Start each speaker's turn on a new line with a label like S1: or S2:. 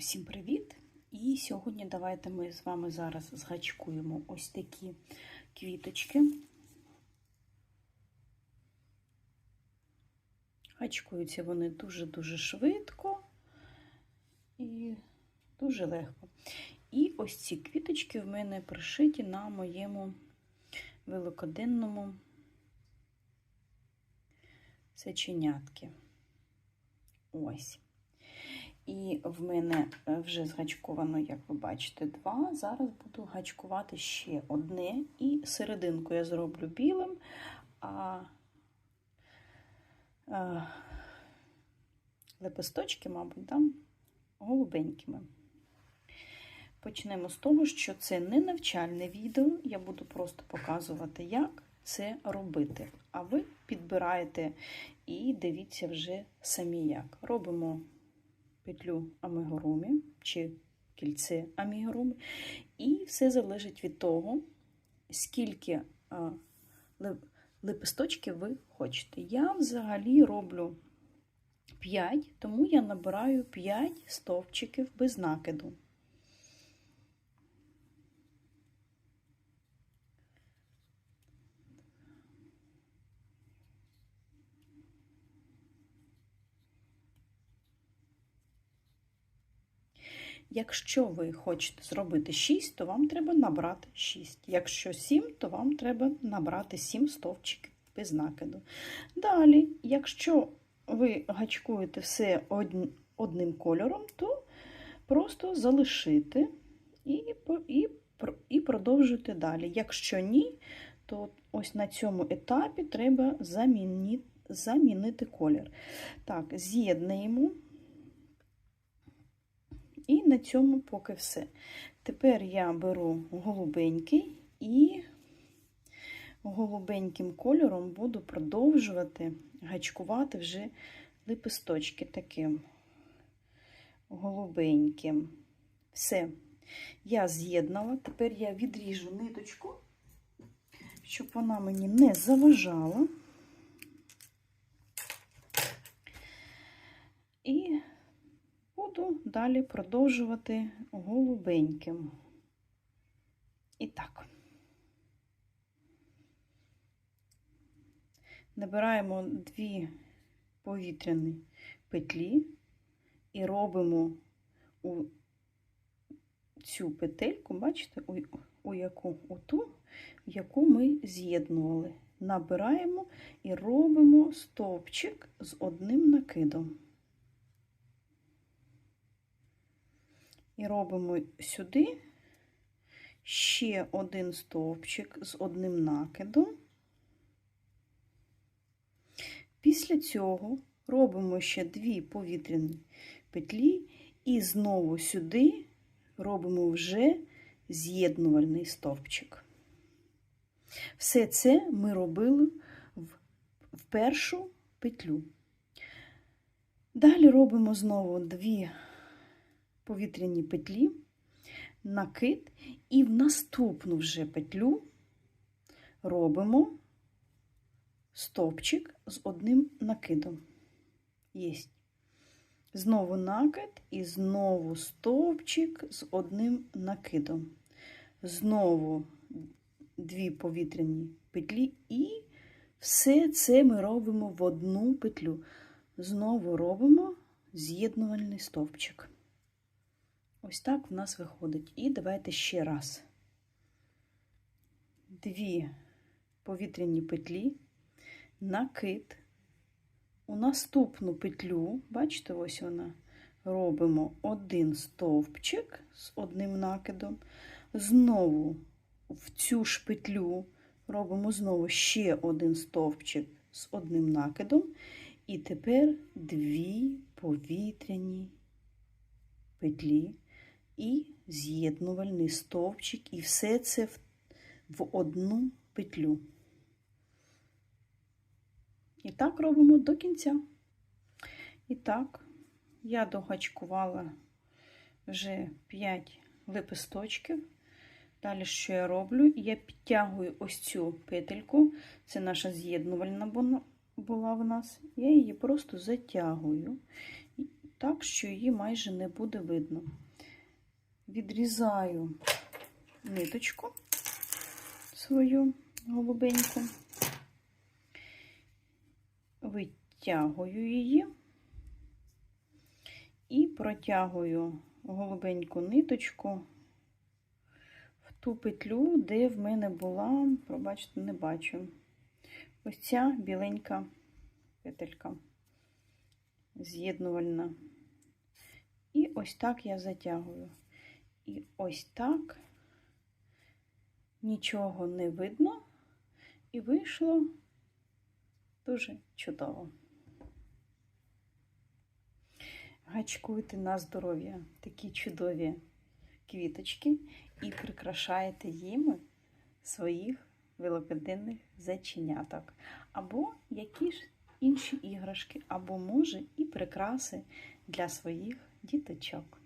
S1: Усім привіт! І сьогодні давайте ми з вами зараз згачкуємо ось такі квіточки. Гачкуються вони дуже-дуже швидко і дуже легко. І ось ці квіточки в мене пришиті на моєму великоденному сеченятки. Ось. І в мене вже згачковано, як ви бачите, два. Зараз буду гачкувати ще одне. І серединку я зроблю білим, а, а лепесточки, мабуть, там голубенькими. Почнемо з того, що це не навчальне відео, я буду просто показувати, як це робити. А ви підбираєте і дивіться вже самі як. Робимо петлю амігурумі чи кільце амігурумі. І все залежить від того, скільки лепесточків ви хочете. Я взагалі роблю 5, тому я набираю 5 стовпчиків без накиду. Якщо ви хочете зробити 6, то вам треба набрати 6. Якщо 7, то вам треба набрати 7 стовпчиків без накиду. Далі, якщо ви гачкуєте все одним кольором, то просто залишити і, і, і продовжуйте далі. Якщо ні, то ось на цьому етапі треба замінити, замінити колір. Так, з'єднуємо. І на цьому поки все. Тепер я беру голубенький і голубеньким кольором буду продовжувати гачкувати вже лепесточки таким голубеньким. Все, я з'єднала, тепер я відріжу ниточку, щоб вона мені не заважала. І буду далі продовжувати голубеньким. І так, набираємо дві повітряні петлі і робимо у цю петельку, бачите, у, у яку у ту, яку ми з'єднували. Набираємо і робимо стовпчик з одним накидом. І робимо сюди ще один стовпчик з одним накидом. Після цього робимо ще дві повітряні петлі, і знову сюди робимо вже з'єднувальний стовпчик. Все це ми робили в першу петлю. Далі робимо знову дві повітряні петлі, накид, і в наступну вже петлю робимо стовпчик з одним накидом. Єсть. Знову накид і знову стовпчик з одним накидом. Знову дві повітряні петлі, і все це ми робимо в одну петлю. Знову робимо з'єднувальний стовпчик. Ось так в нас виходить. І давайте ще раз. Дві повітряні петлі, накид. У наступну петлю, бачите, ось вона, робимо один стовпчик з одним накидом. Знову в цю ж петлю робимо знову ще один стовпчик з одним накидом. І тепер дві повітряні петлі і з'єднувальний стовпчик, і все це в, одну петлю. І так робимо до кінця. І так, я догачкувала вже 5 лепесточків. Далі, що я роблю? Я підтягую ось цю петельку, це наша з'єднувальна була в нас. Я її просто затягую так, що її майже не буде видно. Відрізаю ниточку свою голубеньку, витягую її і протягую голубеньку ниточку в ту петлю, де в мене була, пробачте, не бачу. Ось ця біленька петелька з'єднувальна. І ось так я затягую. І ось так нічого не видно, і вийшло дуже чудово. Гачкуйте на здоров'я такі чудові квіточки і прикрашаєте їми своїх великоденних зайченяток. Або які ж інші іграшки, або, може, і прикраси для своїх діточок.